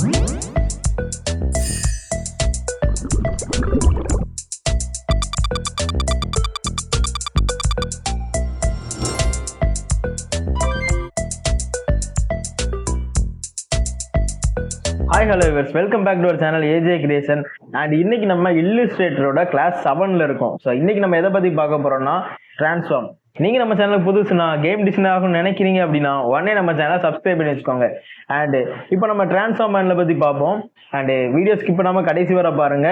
Hi hello viewers welcome back to our channel AJ creation and இன்னைக்கு நம்ம இல்லுஸ்ட்ரேட்டரோட class செவன்ல இருக்கோம். ஸோ இன்னைக்கு நம்ம எதை பத்தி பார்க்க போறோம்னா டிரான்ஸ்ஃபார்ம் நீங்கள் நம்ம சேனலுக்கு புதுசுனா கேம் டிசைன் ஆகணும்னு நினைக்கிறீங்க அப்படின்னா உடனே நம்ம சேனலை சப்ஸ்கிரைப் பண்ணி வச்சுக்கோங்க. அண்டு இப்போ நம்ம டிரான்ஸ்ஃபார்மர்ல பற்றி பார்ப்போம். அண்டு வீடியோ ஸ்கிப் பண்ணாமல் கடைசி வர பாருங்க.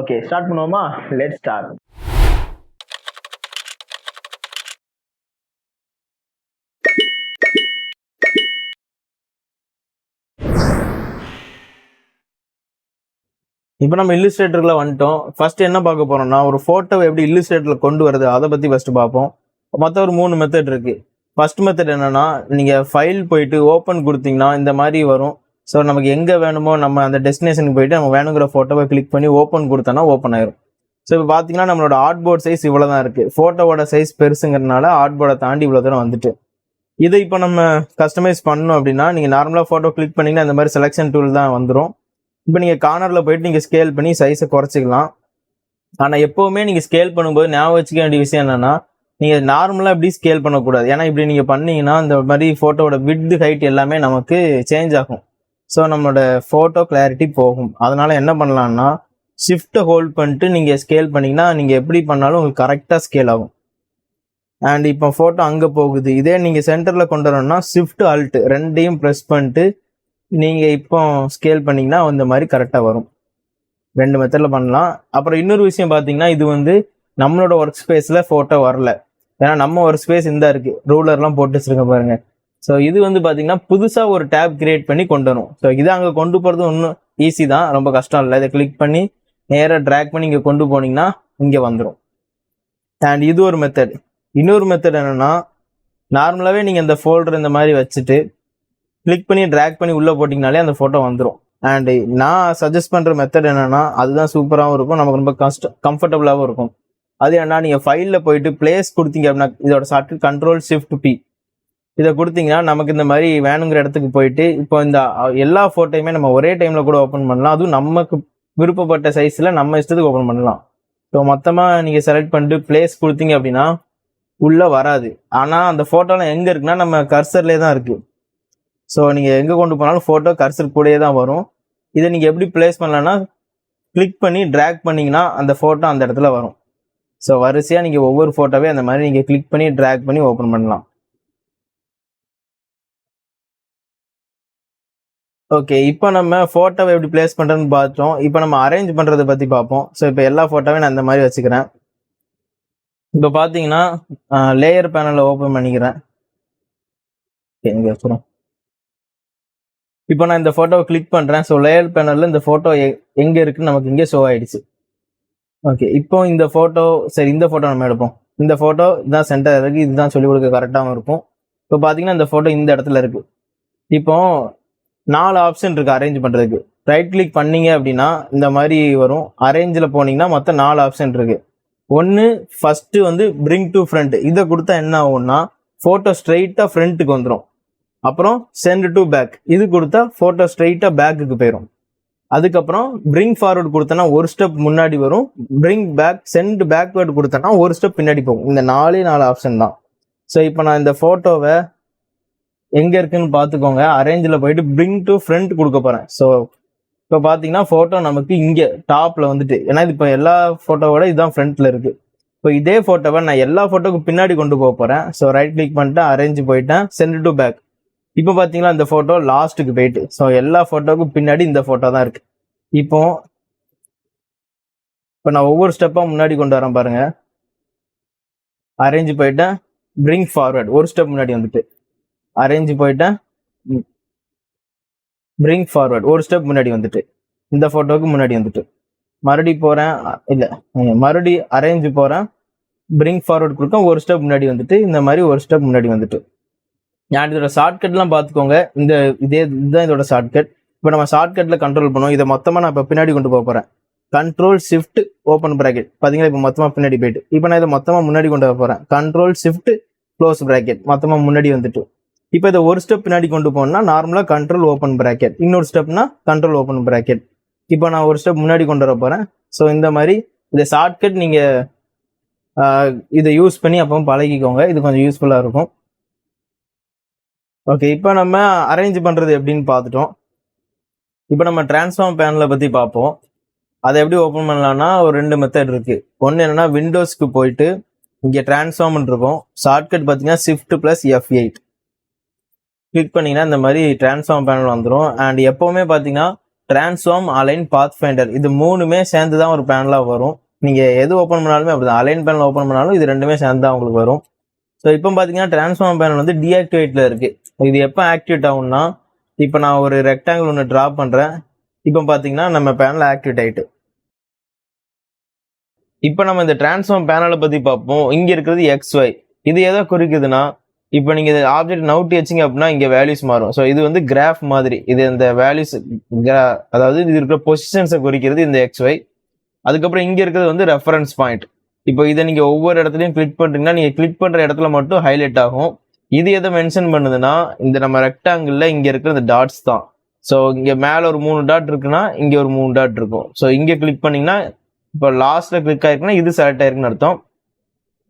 ஓகே ஸ்டார்ட் பண்ணுவோமா? லெட் ஸ்டார்ட் இப்போ நம்ம இல்லுஸ்ட்ரேட்டரில் வந்துட்டோம். ஃபர்ஸ்ட் என்ன பார்க்க போறோம்னா ஒரு ஃபோட்டோவை எப்படி இல்லுஸ்ட்ரேட்டரில் கொண்டு வருது அதை பற்றி ஃபர்ஸ்ட் பார்ப்போம். மொத்தம் ஒரு மூணு மெத்தட் இருக்கு. ஃபர்ஸ்ட் மெத்தட் என்னன்னா நீங்க ஃபைல் போயிட்டு ஓப்பன் கொடுத்தீங்கன்னா இந்த மாதிரி வரும். ஸோ நமக்கு எங்கே வேணுமோ நம்ம அந்த டெஸ்டினேஷனுக்கு போயிட்டு நம்ம வேணுங்கிற ஃபோட்டோவை கிளிக் பண்ணி ஓப்பன் கொடுத்தோன்னா ஓப்பன் ஆயிரும். ஸோ இப்போ பார்த்தீங்கன்னா நம்மளோட ஆர்ட் போர்ட் சைஸ் இவ்வளோ தான் இருக்கு ஃபோட்டோவோட சைஸ் பெருசுங்கிறதுனால ஆர்ட் போர்டை தாண்டி இவ்வளோ தூரம் வந்துட்டு. இதை இப்போ நம்ம கஸ்டமைஸ் பண்ணணும் அப்படின்னா நீங்கள் நார்மலாக ஃபோட்டோ கிளிக் பண்ணிங்கன்னா இந்த மாதிரி செலெக்ஷன் டூல் தான் வந்துடும் இப்போ நீங்கள் கார்னரில் போயிட்டு நீங்கள் ஸ்கேல் பண்ணி சைஸை குறைச்சிக்கலாம். ஆனால் எப்போவுமே நீங்கள் ஸ்கேல் பண்ணும்போது ஞாபகம் வச்சுக்க வேண்டிய விஷயம் என்னென்னா நீங்கள் நார்மலாக இப்படி ஸ்கேல் பண்ணக்கூடாது. ஏன்னா இப்படி நீங்கள் பண்ணீங்கன்னா இந்த மாதிரி ஃபோட்டோவோட வித் ஹைட் எல்லாமே நமக்கு சேஞ்ச் ஆகும். ஸோ நம்மளோட ஃபோட்டோ கிளாரிட்டி போகும். அதனால் என்ன பண்ணலான்னா ஷிஃப்ட்டை ஹோல்ட் பண்ணிட்டு நீங்கள் ஸ்கேல் பண்ணிங்கன்னா நீங்கள் எப்படி பண்ணாலும் உங்களுக்கு கரெக்டாக ஸ்கேல் ஆகும். அண்ட் இப்போ ஃபோட்டோ அங்கே போகுது. இதே நீங்கள் சென்டரில் கொண்டு வரணும்னா ஷிஃப்ட் அல்ட்டு ரெண்டையும் ப்ரெஸ் பண்ணிட்டு நீங்கள் இப்போ ஸ்கேல் பண்ணிங்கன்னா இந்த மாதிரி கரெக்டாக வரும். ரெண்டு மெத்தடில் பண்ணலாம். அப்புறம் இன்னொரு விஷயம் பார்த்தீங்கன்னா இது வந்து நம்மளோட ஒர்க் ஸ்பேஸில் ஃபோட்டோ வரல. ஏன்னா நம்ம ஒரு ஸ்பேஸ் இந்த இருக்கு. ரூலர்லாம் போட்டு வச்சிருக்க பாருங்க. ஸோ இது வந்து பார்த்தீங்கன்னா புதுசாக ஒரு டேப் கிரியேட் பண்ணி கொண்டு வரும். ஸோ இதை அங்கே கொண்டு போகிறது ஒன்றும் ஈஸி தான். ரொம்ப கஷ்டம் இல்லை. இதை கிளிக் பண்ணி நேராக ட்ராக் பண்ணி இங்கே கொண்டு போனீங்கன்னா இங்கே வந்துடும் அண்ட் இது ஒரு மெத்தட் இன்னொரு மெத்தட் என்னென்னா நார்மலாகவே நீங்கள் இந்த ஃபோல்டர் இந்த மாதிரி வச்சுட்டு கிளிக் பண்ணி ட்ராக் பண்ணி உள்ளே போட்டிங்கனாலே அந்த ஃபோட்டோ வந்துடும் அண்ட் நான் சஜஸ்ட் பண்ணுற மெத்தட் என்னென்னா அதுதான் சூப்பராகவும் இருக்கும். நமக்கு ரொம்ப கஷ்டம் கம்ஃபர்டபுளாகவும் இருக்கும். அது என்ன நீங்கள் ஃபைலில் போயிட்டு பிளேஸ் கொடுத்தீங்க அப்படின்னா இதோட ஷார்ட் கண்ட்ரோல் ஷிஃப்ட் பி இதை கொடுத்தீங்கன்னா நமக்கு இந்த மாதிரி வேணுங்கிற இடத்துக்கு போயிட்டு இப்போ இந்த எல்லா ஃபோட்டோயுமே நம்ம ஒரே டைமில் கூட ஓப்பன் பண்ணலாம். அதுவும் நமக்கு விருப்பப்பட்ட சைஸில் நம்ம இஷ்டத்துக்கு ஓப்பன் பண்ணலாம். ஸோ மொத்தமாக நீங்கள் செலக்ட் பண்ணிட்டு பிளேஸ் கொடுத்தீங்க அப்படின்னா உள்ளே வராது. ஆனால் அந்த ஃபோட்டோலாம் எங்கே இருக்குன்னா நம்ம கர்சர்லேயே தான் இருக்குது ஸோ நீங்கள் எங்கே கொண்டு போனாலும் ஃபோட்டோ கர்சர் கூடயே தான் வரும். இதை நீங்கள் எப்படி பிளேஸ் பண்ணலான்னா கிளிக் பண்ணி ட்ராக் பண்ணிங்கன்னா அந்த ஃபோட்டோ அந்த இடத்துல வரும். ஸோ வரிசையாக நீங்கள் ஒவ்வொரு ஃபோட்டோவே அந்த மாதிரி நீங்கள் கிளிக் பண்ணி ட்ராக் பண்ணி ஓப்பன் பண்ணலாம். ஓகே இப்போ நம்ம ஃபோட்டோவை எப்படி பிளேஸ் பண்ணுறதுன்னு பார்த்தோம். இப்போ நம்ம அரேஞ்ச் பண்ணுறதை பற்றி பார்ப்போம். ஸோ இப்போ எல்லா ஃபோட்டோவையும் நான் இந்த மாதிரி வச்சுக்கிறேன். இப்போ பார்த்தீங்கன்னா லேயர் பேனலை ஓப்பன் பண்ணிக்கிறேன். எங்கே இப்போ நான் இந்த ஃபோட்டோவை கிளிக் பண்ணுறேன் ஸோ லேயர் பேனலில் இந்த ஃபோட்டோ எங்கே இருக்குன்னு நமக்கு இங்கே ஷோ ஆயிடுச்சு. ஓகே இப்போ இந்த ஃபோட்டோ சரி இந்த ஃபோட்டோ நம்ம எடுப்போம். இந்த ஃபோட்டோ இதுதான் சென்டர் இருக்கு. இதுதான் சொல்லிக் கொடுக்க கரெக்டாகவும் இருக்கும். இப்போ பார்த்தீங்கன்னா இந்த ஃபோட்டோ இந்த இடத்துல இருக்கு. இப்போ நாலு ஆப்ஷன் இருக்கு அரேஞ்ச் பண்ணுறதுக்கு ரைட் கிளிக் பண்ணீங்க அப்படின்னா இந்த மாதிரி வரும். அரேஞ்சில் போனீங்கன்னா மொத்தம் நாலு ஆப்ஷன் இருக்கு. ஒன்று ஃபஸ்ட்டு வந்து பிரிங் டு ஃப்ரண்ட் இதை கொடுத்தா என்ன ஆகும்னா ஃபோட்டோ ஸ்ட்ரைட்டாக ஃப்ரண்ட்டுக்கு வந்துடும் அப்புறம் சென்ட் டு பேக் இது கொடுத்தா ஃபோட்டோ ஸ்ட்ரைட்டாக பேக்குக்கு போயிடும் அதுக்கப்புறம் பிரிங் ஃபார்வர்டு கொடுத்தனா ஒரு ஸ்டெப் முன்னாடி வரும். பிரிங் பேக் சென்ட் பேக்வேர்டு கொடுத்தனா ஒரு ஸ்டெப் பின்னாடி போகும். இந்த நாலே நாலு ஆப்ஷன் தான். ஸோ இப்போ நான் இந்த ஃபோட்டோவை எங்கே இருக்குன்னு பார்த்துக்கோங்க. அரேஞ்சில் போயிட்டு பிரிங் டு ஃப்ரண்ட் கொடுக்க போகிறேன் ஸோ இப்போ பார்த்தீங்கன்னா ஃபோட்டோ நமக்கு இங்கே டாப்பில் வந்துட்டு ஏன்னா இது இப்போ எல்லா ஃபோட்டோவோட இதுதான் ஃப்ரண்ட்டில் இருக்குது இப்போ இதே ஃபோட்டோவை நான் எல்லா ஃபோட்டோக்கு பின்னாடி கொண்டு போக போகிறேன் ஸோ ரைட் கிளிக் பண்ணிட்டேன் அரேஞ்ச் போயிட்டேன். சென்ட் டு பேக் இப்போ பார்த்தீங்கன்னா இந்த ஃபோட்டோ லாஸ்ட்டுக்கு போயிட்டு ஸோ எல்லா ஃபோட்டோவுக்கும் பின்னாடி இந்த ஃபோட்டோ தான் இருக்கு. இப்போ இப்போ நான் ஒவ்வொரு ஸ்டெப்பாக முன்னாடி கொண்டு வரேன் பாருங்க. அரேஞ்ச் போயிட்டேன் பிரிங் ஃபார்வர்ட் ஒரு ஸ்டெப் முன்னாடி வந்துட்டு. அரேஞ்ச் போயிட்டேன் பிரிங் ஃபார்வர்ட் ஒரு ஸ்டெப் முன்னாடி வந்துட்டு. இந்த ஃபோட்டோவுக்கு முன்னாடி வந்துட்டு. மறுபடி போகிறேன் இல்லை மறுபடி அரேஞ்ச் போகிறேன் பிரிங் ஃபார்வர்ட் கொடுக்க ஒரு ஸ்டெப் முன்னாடி வந்துட்டு இந்த மாதிரி ஒரு ஸ்டெப் முன்னாடி வந்துட்டு. நான் இதோட ஷார்ட்கட்லாம் பார்த்துக்கோங்க. இந்த இதே இதுதான் இதோட ஷார்ட்கட் இப்போ நம்ம ஷார்ட்கட்டில் கண்ட்ரோல் பண்ணுவோம். இதை மொத்தமாக நான் இப்போ பின்னாடி கொண்டு போக போகிறேன் கண்ட்ரோல் ஷிஃப்ட் ஓப்பன் ப்ராக்கெட் பார்த்தீங்களா இப்போ மொத்தமாக பின்னாடி போயிட்டு. இப்போ நான் இதை மொத்தமாக முன்னாடி கொண்டு போக போகிறேன் கண்ட்ரோல் ஷிஃப்ட் க்ளோஸ் ப்ராக்கெட் மொத்தமாக முன்னாடி வந்துட்டு. இப்போ இதை ஒரு ஸ்டெப் பின்னாடி கொண்டு போகணும்னா நார்மலாக கண்ட்ரோல் ஓப்பன் ப்ராக்கெட் இன்னொரு ஸ்டெப்னா கண்ட்ரோல் ஓப்பன் ப்ராக்கெட் இப்போ நான் ஒரு ஸ்டெப் முன்னாடி கொண்டு வர போகிறேன் ஸோ இந்த மாதிரி இந்த ஷார்ட்கட் நீங்கள் இதை யூஸ் பண்ணி அப்போ பழகிக்கோங்க. இது கொஞ்சம் யூஸ்ஃபுல்லாக இருக்கும். ஓகே இப்போ நம்ம அரேஞ்ச் பண்ணுறது எப்படின்னு பார்த்துட்டோம். இப்போ நம்ம டிரான்ஸ்ஃபார்ம் பேனலை பற்றி பார்ப்போம். அதை எப்படி ஓப்பன் பண்ணலான்னா ஒரு ரெண்டு மெத்தட் இருக்குது ஒன்று என்னன்னா விண்டோஸ்க்கு போயிட்டு இங்கே டிரான்ஸ்ஃபார்ம்னு இருக்கும். ஷார்ட்கட் பார்த்தீங்கன்னா shift plus F eight click பண்ணிங்கன்னா இந்த மாதிரி டிரான்ஸ்ஃபார்ம் பேனல் வந்துடும் அண்ட் எப்போவுமே பார்த்தீங்கன்னா டிரான்ஸ்ஃபார்ம் அலைன் பாத் ஃபைண்டர் இது மூணுமே சேர்ந்து தான் ஒரு பேனலாக வரும். நீங்கள் எது ஓப்பன் பண்ணாலுமே அப்படி தான் அலைன் பேனல் ஓப்பன் பண்ணாலும் இது ரெண்டுமே சேர்ந்து தான் உங்களுக்கு வரும். ஸோ இப்போ பார்த்தீங்கன்னா டிரான்ஸ்ஃபார்ம் பேனல் வந்து டீஆக்டிவேட்டில் இருக்குது இது எப்போ ஆக்டிவேட் ஆகும்னா இப்போ நான் ஒரு ரெக்டாங்கிள் ஒன்று ட்ரா பண்ணுறேன் இப்போ பார்த்தீங்கன்னா நம்ம பேனல் ஆக்டிவேட் ஆயிட்டு. இப்போ நம்ம இந்த டிரான்ஸ்ஃபார்ம் பேனலை பற்றி பார்ப்போம். இங்கே இருக்கிறது எக்ஸ் ஒய் இது எதை குறிக்குதுன்னா இப்போ நீங்கள் இந்த ஆப்ஜெக்ட் நவுட்டி வச்சிங்க அப்படின்னா இங்கே வேல்யூஸ் மாறும். ஸோ இது வந்து கிராஃப் மாதிரி. இது இந்த வேல்யூஸ் அதாவது இது இருக்கிற பொசிஷன்ஸை குறிக்கிறது இந்த எக்ஸ் ஒய் அதுக்கப்புறம் இங்கே இருக்கிறது வந்து ரெஃபரன்ஸ் பாயிண்ட் இப்போ இதை நீங்கள் ஒவ்வொரு இடத்துலையும் கிளிக் பண்ணுறீங்கன்னா நீங்கள் கிளிக் பண்ணுற இடத்துல மட்டும் ஹைலைட் ஆகும். இது எதை மென்ஷன் பண்ணுதுன்னா இந்த நம்ம ரெக்டாங்கிளில் இங்கே இருக்கிற இந்த டாட்ஸ் தான். ஸோ இங்கே மேலே ஒரு மூணு டாட் இருக்குன்னா இங்கே ஒரு மூணு டாட் இருக்கும். ஸோ இங்கே கிளிக் பண்ணிங்கன்னா இப்போ லாஸ்ட்டில் கிளிக் ஆயிருக்குன்னா இது செலக்ட் ஆயிருக்குன்னு அர்த்தம்.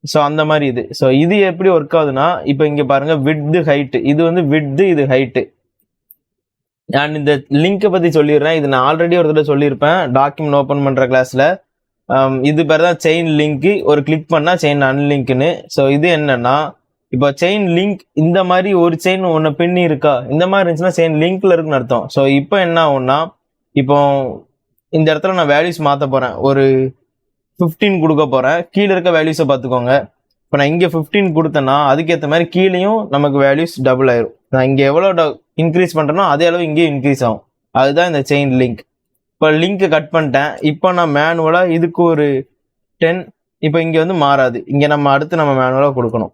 ஸோ அந்த மாதிரி இது. ஸோ இது எப்படி ஒர்க் ஆகுதுன்னா இப்போ இங்கே பாருங்கள் விட்து ஹைட்டு இது வந்து விட்து இது ஹைட்டு நான் இந்த லிங்கை பற்றி சொல்லிடுறேன். இது நான் ஆல்ரெடி ஒரு தடவை சொல்லியிருப்பேன். டாக்குமெண்ட் ஓப்பன் பண்ணுற கிளாஸில் Um, இது பேர் தான் செயின் லிங்க்கு ஒரு கிளிக் பண்ணால் செயின் அன்லிங்க்னு ஸோ இது என்னன்னா இப்போ செயின் லிங்க் இந்த மாதிரி ஒரு செயின் ஒன்று பின்னி இருக்கா? இந்த மாதிரி இருந்துச்சுன்னா செயின் லிங்க்ல இருக்குன்னு அர்த்தம். ஸோ இப்போ என்ன ஆகும்னா இப்போ இந்த இடத்துல நான் வேல்யூஸ் மாற்ற போகிறேன் ஒரு ஃபிஃப்டீன் கொடுக்க போகிறேன் கீழே இருக்க வேல்யூஸை பார்த்துக்கோங்க. இப்போ நான் இங்கே ஃபிஃப்டீன் கொடுத்தேன்னா அதுக்கேற்ற மாதிரி கீழேயும் நமக்கு வேல்யூஸ் டபுள் ஆயிரும். நான் இங்கே எவ்வளோ இன்க்ரீஸ் பண்ணுறேனோ அதே அளவு இங்கேயும் இன்க்ரீஸ் ஆகும். அதுதான் இந்த செயின் லிங்க் இப்போ லிங்க்கை கட் பண்ணிட்டேன். இப்போ நான் மேனுவலாக இதுக்கு ஒரு டென் இப்போ இங்கே வந்து மாறாது. இங்கே நம்ம அடுத்து நம்ம மேனுவலாக கொடுக்கணும்.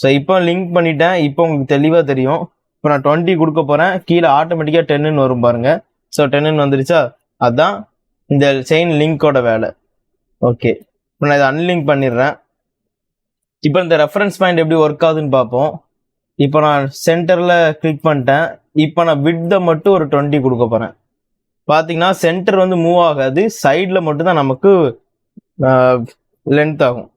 ஸோ இப்போ லிங்க் பண்ணிட்டேன். இப்போ உங்களுக்கு தெளிவாக தெரியும். இப்போ நான் டுவெண்ட்டி கொடுக்க போகிறேன் கீழே ஆட்டோமேட்டிக்காக டென்னுன்னு வரும் பாருங்கள் ஸோ டென்னுன்னு வந்துருச்சா? அதுதான் இந்த செயின் லிங்கோட வேலை. ஓகே இப்போ நான் இதை அன்லிங்க் பண்ணிடுறேன். இப்போ இந்த ரெஃபரன்ஸ் பாயிண்ட் எப்படி ஒர்க் ஆகுதுன்னு பார்ப்போம். இப்போ நான் சென்டரில் கிளிக் பண்ணிட்டேன். இப்போ நான் விட்தை மட்டும் ஒரு டுவெண்ட்டி கொடுக்க போகிறேன் பார்த்தீங்கன்னா சென்டர் வந்து மூவ் ஆகாது. சைடில் மட்டும்தான் நமக்கு லென்த் ஆகும்.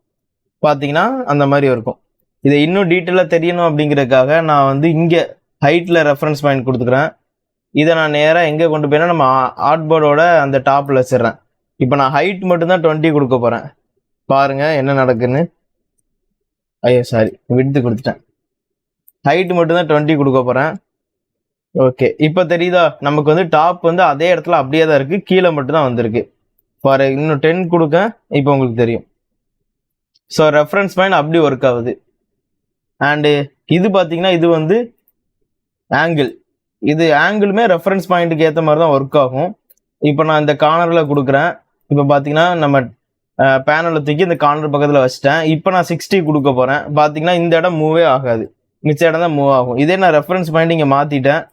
பார்த்தீங்கன்னா அந்த மாதிரி இருக்கும். இதை இன்னும் டீட்டெயிலாக தெரியணும் அப்படிங்கிறதுக்காக நான் வந்து இங்கே ஹைட்டில் ரெஃபரன்ஸ் பாயிண்ட் கொடுத்துக்கிறேன். இதை நான் நேராக எங்கே கொண்டு போயினா நம்ம ஆர்ட் போர்டோட அந்த டாப்பில் வச்சிடறேன். இப்போ நான் ஹைட் மட்டும்தான் டுவெண்ட்டி கொடுக்க போகிறேன் பாருங்க என்ன நடக்குன்னு. ஐயோ சாரி விடுத்து கொடுத்துட்டேன். ஹைட் மட்டும்தான் டுவெண்ட்டி கொடுக்க போகிறேன் ஓகே இப்போ தெரியுதா? நமக்கு வந்து டாப் வந்து அதே இடத்துல அப்படியே தான் இருக்குது கீழே மட்டும்தான் வந்திருக்கு. ஃபார் இன்னும் டென் கொடுக்க இப்போ உங்களுக்கு தெரியும். ஸோ ரெஃபரன்ஸ் பாயிண்ட் அப்படி ஒர்க் ஆகுது. அண்டு இது பார்த்தீங்கன்னா இது வந்து ஆங்கிள் இது ஆங்கிளுமே ரெஃபரன்ஸ் பாயிண்ட்டுக்கு ஏற்ற மாதிரி தான் ஒர்க் ஆகும். இப்போ நான் இந்த கார்னரில் கொடுக்குறேன். இப்போ பார்த்தீங்கன்னா நம்ம பேனலை தூக்கி இந்த கார்னர் பக்கத்தில் வச்சிட்டேன். இப்போ நான் சிக்ஸ்டி கொடுக்க போகிறேன் பார்த்தீங்கன்னா இந்த இடம் மூவே ஆகாது. மிச்ச இடம் தான் மூவ் ஆகும். இதே நான் ரெஃபரன்ஸ் பாயிண்ட் இங்கே மாற்றிட்டேன்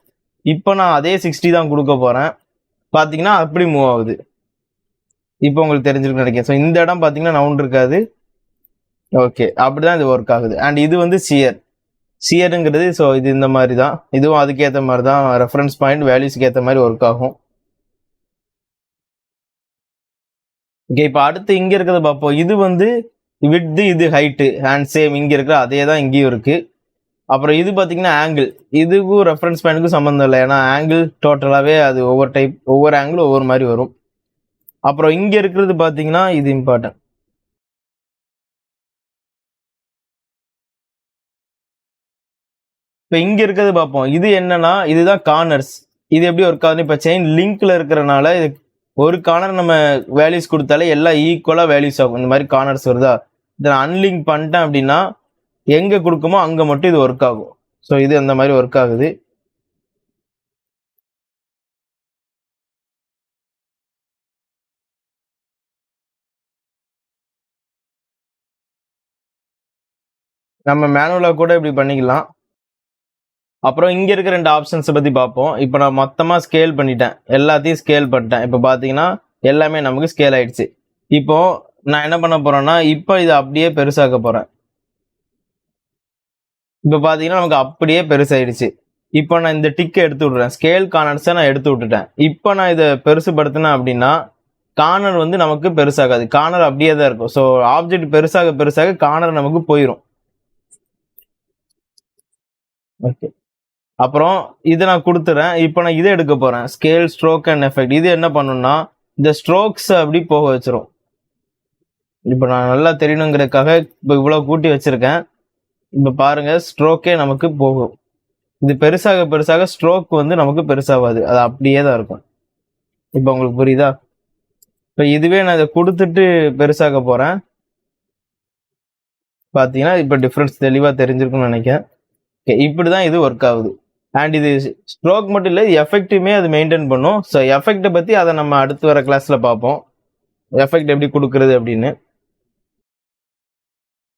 இப்போ நான் அதே சிக்ஸ்டி தான் கொடுக்க போகிறேன் பார்த்தீங்கன்னா அப்படி மூவ் ஆகுது. இப்போ உங்களுக்கு தெரிஞ்சிருக்கு நினைக்கிறேன். ஸோ இந்த இடம் பார்த்தீங்கன்னா நவுண்ட் இருக்காது. ஓகே அப்படி தான் இது ஒர்க் ஆகுது. அண்ட் இது வந்து சியர் சியருங்கிறது ஸோ இது இந்த மாதிரி தான் இதுவும் அதுக்கேற்ற மாதிரி தான் ரெஃபரன்ஸ் பாயிண்ட் வேல்யூஸ்க்கு ஏற்ற மாதிரி ஒர்க் ஆகும். ஓகே இப்போ அடுத்து இங்கே இருக்கிறத பார்ப்போம். இது வந்து விட்து இது ஹைட்டு அண்ட் சேம் இங்கே இருக்கிற அதே தான் இங்கேயும் இருக்குது அப்புறம் இது பார்த்தீங்கன்னா ஆங்கிள் இதுக்கும் ரெஃபரன்ஸ் பாயிண்ட்டுக்கும் சம்மந்தம் இல்லை. ஏன்னா ஆங்கிள் டோட்டலாகவே அது ஒவ்வொரு டைப் ஒவ்வொரு ஆங்கிளும் ஒவ்வொரு மாதிரி வரும். அப்புறம் இங்கே இருக்கிறது பார்த்தீங்கன்னா இது இம்பார்ட்டன்ட் இப்போ இங்கே இருக்கிறது பார்ப்போம் இது என்னன்னா இதுதான் கார்னர்ஸ் இது எப்படி ஒர்க் ஆகுதுன்னு இப்போ செயின் லிங்க்ல இருக்கிறனால இது ஒரு கார்னர் நம்ம வேல்யூஸ் கொடுத்தாலே எல்லாம் ஈக்குவலாக வேல்யூஸ் ஆகும். இந்த மாதிரி கார்னர்ஸ் வருதா? இதை நான் அன்லிங்க் பண்ணிட்டேன் அப்படின்னா எங்கே கொடுக்குமோ அங்கே மட்டும் இது ஒர்க் ஆகும். ஸோ இது அந்த மாதிரி ஒர்க் ஆகுது. நம்ம மேனுவலாக கூட இப்படி பண்ணிக்கலாம். அப்புறம் இங்கே இருக்க ரெண்டு ஆப்ஷன்ஸை பற்றி பார்ப்போம். இப்போ நான் மொத்தமாக ஸ்கேல் பண்ணிட்டேன். எல்லாத்தையும் ஸ்கேல் பண்ணிட்டேன். இப்போ பார்த்தீங்கன்னா எல்லாமே நமக்கு ஸ்கேல் ஆயிடுச்சு. இப்போ நான் என்ன பண்ண போகிறேன்னா இப்போ இதை அப்படியே பெருசாக்க போகிறேன் இப்போ பார்த்தீங்கன்னா நமக்கு அப்படியே பெருசாயிடுச்சு. இப்போ நான் இந்த டிக்கை எடுத்து விட்றேன் ஸ்கேல் கார்னர்ஸை நான் எடுத்து விட்டுட்டேன். இப்போ நான் இதை பெருசுப்படுத்தினேன் அப்படின்னா கார்னர் வந்து நமக்கு பெருசாகாது. கார்னர் அப்படியே தான் இருக்கும். ஸோ ஆப்ஜெக்ட் பெருசாக பெருசாக கார்னர் நமக்கு போயிடும் ஓகே அப்புறம் இதை நான் கொடுத்துறேன். இப்போ நான் இதை எடுக்க போகிறேன் ஸ்கேல் ஸ்ட்ரோக் அண்ட் எஃபெக்ட் இது என்ன பண்ணுன்னா இந்த ஸ்ட்ரோக்ஸ் அப்படி போக வச்சிரும். இப்போ நான் நல்லா தெரியணுங்கிறதுக்காக இப்போ இவ்வளோ கூட்டி வச்சுருக்கேன். இப்போ பாருங்க ஸ்ட்ரோக்கே நமக்கு போகும். இது பெருசாக பெருசாக ஸ்ட்ரோக் வந்து நமக்கு பெருசாகாது அது அப்படியே தான் இருக்கும். இப்போ உங்களுக்கு புரியுதா? இப்போ இதுவே நான் இதை கொடுத்துட்டு பெருசாக போகிறேன் பார்த்தீங்கன்னா இப்போ டிஃப்ரென்ஸ் தெளிவாக தெரிஞ்சிருக்குன்னு நினைக்கிறேன். ஓகே இப்படி தான் இது ஒர்க் ஆகுது. அண்ட் இது ஸ்ட்ரோக் மட்டும் இல்லை எஃபெக்ட்டுமே அது மெயின்டைன் பண்ணும். ஸோ எஃபெக்ட்டை பற்றி அதை நம்ம அடுத்து வர கிளாஸில் பார்ப்போம். எஃபெக்ட் எப்படி கொடுக்குறது அப்படின்னு.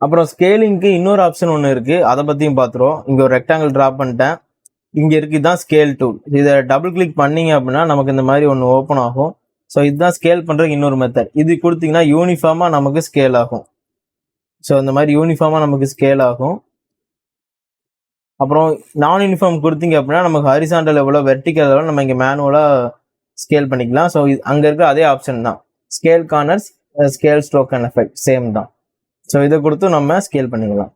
அப்புறம் ஸ்கேலிங்க்கு இன்னொரு ஆப்ஷன் ஒன்று இருக்குது அதை பற்றியும் பார்த்துருவோம் இங்கே ஒரு ரெக்டாங்கிள் ட்ரா பண்ணிட்டேன். இங்கே இருக்கு இதுதான் ஸ்கேல் டூல் இதை டபுள் கிளிக் பண்ணீங்க அப்படின்னா நமக்கு இந்த மாதிரி ஒன்று ஓப்பன் ஆகும். ஸோ இதுதான் ஸ்கேல் பண்ணுறதுக்கு இன்னொரு மெத்தட் இது கொடுத்தீங்கன்னா யூனிஃபார்மாக நமக்கு ஸ்கேல் ஆகும். ஸோ இந்த மாதிரி யூனிஃபார்மாக நமக்கு ஸ்கேல் ஆகும். அப்புறம் நான் யூனிஃபார்ம் கொடுத்தீங்க அப்படின்னா நமக்கு ஹரிசாண்டல் எவ்வளோ வெர்டிக்கல் எவ்வளோ நம்ம இங்கே மேனுவலாக ஸ்கேல் பண்ணிக்கலாம். ஸோ அங்கே இருக்கிற அதே ஆப்ஷன் தான். Scale corners scale stroke and effect same தான். ஸோ இதை கொடுத்து நம்ம ஸ்கேல் பண்ணிக்கலாம்.